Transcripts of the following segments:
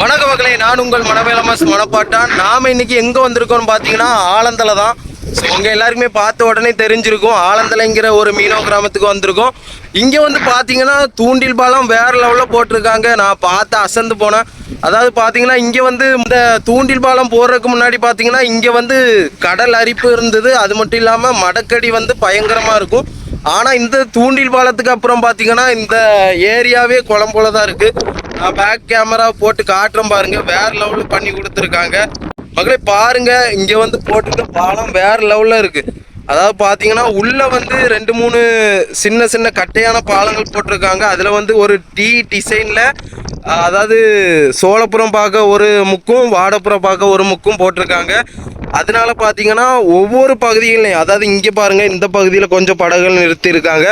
வணக்க மக்களே நான் உங்கள் மனவேலமாஸ் மனப்பாட்டான். நாம் இன்னைக்கு எங்கே வந்திருக்கோம்னு பார்த்தீங்கன்னா ஆலந்தலை தான். ஸோ உங்க எல்லாருக்குமே பார்த்த உடனே தெரிஞ்சிருக்கும் ஆலந்தலைங்கிற ஒரு மீனவ கிராமத்துக்கு வந்திருக்கோம். இங்கே வந்து பார்த்தீங்கன்னா தூண்டில் பாலம் வேற லெவலில் போட்டிருக்காங்க. நான் பார்த்து அசந்து போனேன். அதாவது பார்த்தீங்கன்னா இங்கே வந்து இந்த தூண்டில் பாலம் போடுறதுக்கு முன்னாடி பார்த்தீங்கன்னா இங்கே வந்து கடல் அரிப்பு இருந்தது. அது மட்டும் இல்லாமல் மடக்கடி வந்து பயங்கரமாக இருக்கும். ஆனால் இந்த தூண்டில் பாலத்துக்கு அப்புறம் பார்த்தீங்கன்னா இந்த ஏரியாவே குளம் போல தான் இருக்குது நான் பேக் கேமரா போட்டு காட்டுறேன் பாருங்க. வேற லெவலில் பண்ணி கொடுத்துருக்காங்க. மகளே பாருங்க. இங்க வந்து போட்டுட்டு பாலம் வேற லெவலில் இருக்கு. அதாவது பார்த்தீங்கன்னா உள்ள வந்து ரெண்டு மூணு சின்ன சின்ன கட்டையான பாலங்கள் போட்டிருக்காங்க. அதில் வந்து ஒரு டி டிசைனில் அதாவது சோழப்புறம் பார்க்க ஒரு முக்கும் வாடப்புறம் பார்க்க ஒரு முக்கும் போட்டிருக்காங்க. அதனால பார்த்தீங்கன்னா ஒவ்வொரு பகுதிகளையும் அதாவது இங்கே பாருங்கள் இந்த பகுதியில் கொஞ்சம் படகுகள் நிறுத்தியிருக்காங்க.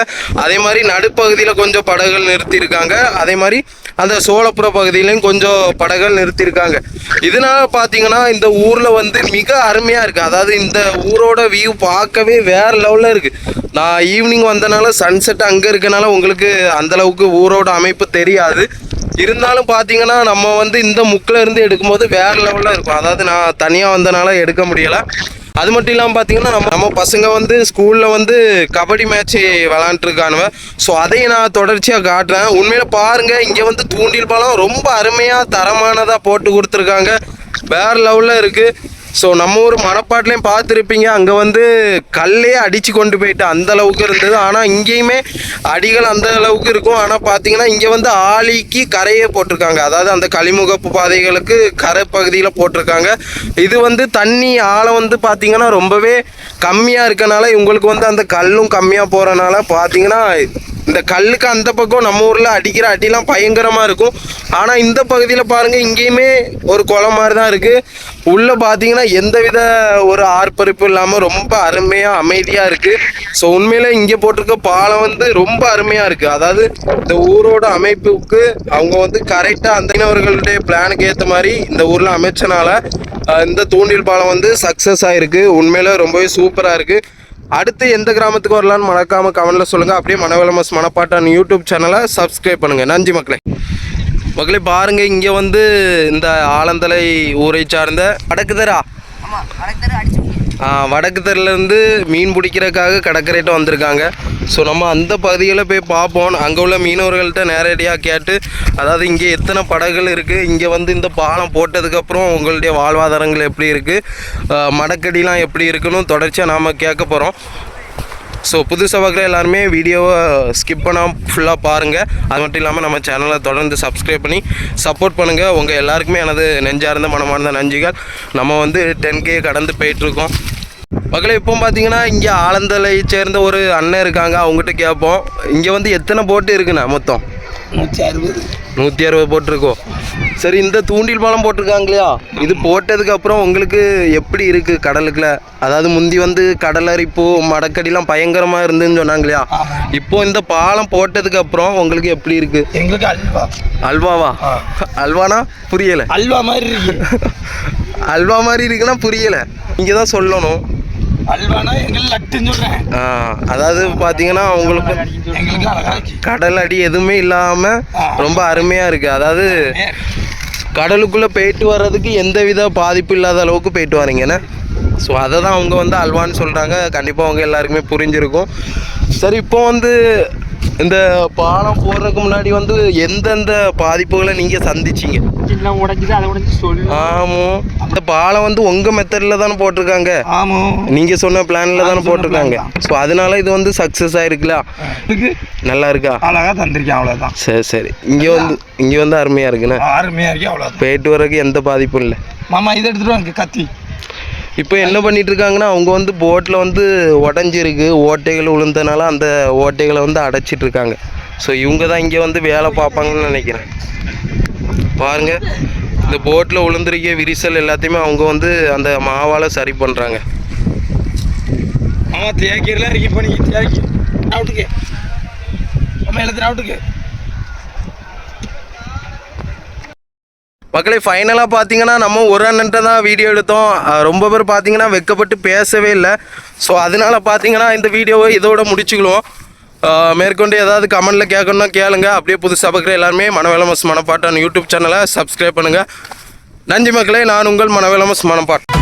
அதே மாதிரி நடுப்பகுதியில் கொஞ்சம் படகுகள் நிறுத்தியிருக்காங்க. அதே மாதிரி அந்த சோழப்புற பகுதியிலையும் கொஞ்சம் படகுகள் நிறுத்தியிருக்காங்க. இதனால பார்த்தீங்கன்னா இந்த ஊரில் வந்து மிக அருமையாக இருக்குது அதாவது இந்த ஊரோட வியூ பார்க்கவே வேற லெவலில் இருக்குது நான் ஈவினிங் வந்தனால சன்செட் அங்கே இருக்கனால உங்களுக்கு அந்த அளவுக்கு ஊரோட அமைப்பு தெரியாது. இருந்தாலும் பார்த்தீங்கன்னா நம்ம வந்து இந்த முக்கில் இருந்து எடுக்கும்போது வேற லெவலில் இருக்கும். அதாவது நான் தனியாக வந்தனால எடுக்க முடியலை. அது மட்டும் இல்லாமல் பார்த்தீங்கன்னா நம்ம நம்ம பசங்க வந்து ஸ்கூலில் வந்து கபடி மேட்ச்சு விளாண்டுருக்கானுவ ஸோ அதையும் நான் தொடர்ச்சியாக காட்டுறேன். உண்மையில் பாருங்கள் இங்கே வந்து தூண்டில் பாலம் ரொம்ப அருமையாக தரமானதாக போட்டு கொடுத்துருக்காங்க. வேறு லெவலில் இருக்குது ஸோ நம்ம ஊர் மணப்பாட்டிலையும் பார்த்துருப்பீங்க. அங்கே வந்து கல்லே அடித்து கொண்டு போயிட்டு அந்த அளவுக்கு இருந்தது. ஆனால் இங்கேயுமே அடிகள் அந்த அளவுக்கு இருக்கும். ஆனால் பார்த்தீங்கன்னா இங்கே வந்து ஆலிக்கு கரையே போட்டிருக்காங்க. அதாவது அந்த கழிமுகப்பு பாதைகளுக்கு கரை பகுதியில் போட்டிருக்காங்க. இது வந்து தண்ணி ஆழம் வந்து பார்த்தீங்கன்னா ரொம்பவே கம்மியாக இருக்கனால இவங்களுக்கு வந்து அந்த கல்லும் கம்மியாக போகிறனால பார்த்தீங்கன்னா இந்த கல்லுக்கு அந்த பக்கம் நம்ம ஊரில் அடிக்கிற அடிலாம் பயங்கரமாக இருக்கும். ஆனால் இந்த பகுதியில் பாருங்கள் இங்கேயுமே ஒரு குளம் மாதிரி தான் இருக்குது உள்ளே பார்த்தீங்கன்னா எந்தவித ஒரு ஆர்ப்பரிப்பும் இல்லாமல் ரொம்ப அருமையாக அமைதியாக இருக்குது ஸோ உண்மையில் இங்கே போட்டிருக்க பாலம் வந்து ரொம்ப அருமையாக இருக்குது அதாவது இந்த ஊரோட அமைப்புக்கு அவங்க வந்து கரெக்டாக அந்த மீனவர்களுடைய பிளானுக்கு ஏற்ற மாதிரி இந்த ஊரில் அமைச்சனால இந்த தூண்டில் பாலம் வந்து சக்ஸஸ் ஆகிருக்கு உண்மையில் ரொம்பவே சூப்பராக இருக்குது அடுத்து எந்த கிராமத்துக்கு வரலான்னு மறக்காம கமெண்ட்ல சொல்லுங்க. அப்படியே மனவளமஸ் மனப்பாட்டான் யூடியூப் சேனலை சப்ஸ்கிரைப் பண்ணுங்க. நன்றி மக்களே. மக்களே பாருங்க இங்க வந்து இந்த ஆலந்தலை ஊரை சார்ந்த அடக்குதரா ஆமா அடிச்சு வடக்கு தெருலேருந்து மீன் பிடிக்கிறதுக்காக கடற்கரைட்ட வந்திருக்காங்க. ஸோ நம்ம அந்த பகுதியில் போய் பார்ப்போம். அங்கே உள்ள மீனவர்கள்ட்ட நேரடியாக கேட்டு அதாவது இங்கே எத்தனை படகுகள் இருக்குது இங்கே வந்து இந்த பாலம் போட்டதுக்கப்புறம் உங்களுடைய வாழ்வாதாரங்கள் எப்படி இருக்குது மடக்கடிலாம் எப்படி இருக்குன்னு தொடர்ச்சியாக நாம் கேட்க போகிறோம் ஸோ புது சபக்கில் எல்லாருமே வீடியோவை ஸ்கிப் பண்ணாமல் ஃபுல்லாக பாருங்கள் அது மட்டும் இல்லாமல் நம்ம சேனலை தொடர்ந்து சப்ஸ்கிரைப் பண்ணி சப்போர்ட் பண்ணுங்கள் உங்கள் எல்லாருக்குமே எனது நெஞ்சார்ந்த மனமார்ந்த நன்றிகள். நம்ம வந்து டென் கே கடந்து போயிட்டுருக்கோம். மக்களே இப்போ பார்த்தீங்கன்னா இங்கே ஆலந்தலை சேர்ந்த ஒரு அண்ணன் இருக்காங்க. அவங்ககிட்ட கேட்போம். இங்கே வந்து எத்தனை போட்டு இருக்குண்ணா மொத்தம்? நூற்றி அறுபது. நூற்றி அறுபது போட்டிருக்கோம். சரி இந்த தூண்டில் பாலம் போட்டிருக்காங்க இல்லையா இது போட்டதுக்கு அப்புறம் உங்களுக்கு எப்படி இருக்கு கடலுக்குள்ள அதாவது முந்தி வந்து கடல் அரிப்பு மடக்கடிலாம் பயங்கரமா இருந்துன்னு சொன்னாங்க இல்லையா இப்போ இந்த பாலம் போட்டதுக்கு அப்புறம் உங்களுக்கு எப்படி இருக்கு? எங்களுக்கு அல்வா. அல்வாவா? அல்வானா புரியல. அல்வா மாதிரி இருக்கு. அல்வா மாதிரி இருக்குன்னா புரியல. இங்கே தான் சொல்லணும் அதாவது பார்த்தீங்கன்னா உங்களுக்கு இருக்கு. கடல் அடி எதுவுமே இல்லாமல் ரொம்ப அருமையாக இருக்குது அதாவது கடலுக்குள்ளே போயிட்டு வர்றதுக்கு எந்தவித பாதிப்பு இல்லாத அளவுக்கு போயிட்டு வரீங்கண்ணே ஸோ அதை தான் அவங்க வந்து அல்வான்னு சொல்கிறாங்க கண்டிப்பாக அவங்க எல்லாருக்குமே புரிஞ்சிருக்கும். சரி இப்போ வந்து இந்த பாலம் போடுறதுக்கு முன்னாடி வந்து எந்தெந்த பாதிப்புகளை நீங்கள் சந்திச்சீங்க? ஆமாம் இந்த பாலம் வந்து உங்கள் மெத்தடில் தானே போட்டிருக்காங்க? ஆமா. நீங்கள் சொன்ன பிளானில் தானே போட்டிருக்காங்க. ஸோ அதனால இது வந்து சக்ஸஸ் ஆயிருக்குல்ல இதுக்கு நல்லா இருக்கா? அழகா தந்திருக்கேன் அவ்வளோதான் சரி சரி. இங்கே வந்து இங்கே வந்து அருமையாக இருக்குண்ணே? அருமையா இருக்கு அவ்வளோதான் போயிட்டு வர்றதுக்கு எந்த பாதிப்பும் இல்லை. மாமா இதை எடுத்துட்டு வாங்க கத்தி. இப்போ என்ன பண்ணிட்டு இருக்காங்கன்னா அவங்க வந்து போட்டில் வந்து உடஞ்சிருக்கு ஓட்டைகள் விழுந்தனால அந்த ஓட்டைகளை வந்து அடைச்சிட்டு இருக்காங்க ஸோ இவங்க தான் இங்கே வந்து வேலை பார்ப்பாங்கன்னு நினைக்கிறேன். பாருங்க இந்த போட்டில் விழுந்திருக்க விரிசல் எல்லாத்தையுமே அவங்க வந்து அந்த மாவால் சரி பண்ணுறாங்க ஆமாம் தேக்கீரெலாம் இருக்கு இப்போ நீங்கள் தேக்கி அவுட்டுக்கு மாமா எழுத்துட்டு அவுட்டுக்கு மக்களே ஃபைனலாக பார்த்தீங்கன்னா நம்ம ஒரு அண்ணன்ட்ட தான் வீடியோ எடுத்தோம். ரொம்ப பேர் பார்த்தீங்கன்னா வெக்கப்பட்டு பேசவே இல்லை. ஸோ அதனால பார்த்தீங்கன்னா இந்த வீடியோவை இதோட முடிச்சுக்கிடுவோம் மேற்கொண்டு ஏதாவது கமெண்ட்டில் கேட்கணும்னா கேளுங்க. அப்படியே புதுசாக பார்க்குற எல்லாருமே மனவேலமஸ் மனப்பாட்டான யூடியூப் சேனலை சப்ஸ்கிரைப் பண்ணுங்கள் நன்றி மக்களே நான் உங்கள் மனவேலமஸ் மனப்பாட்டம்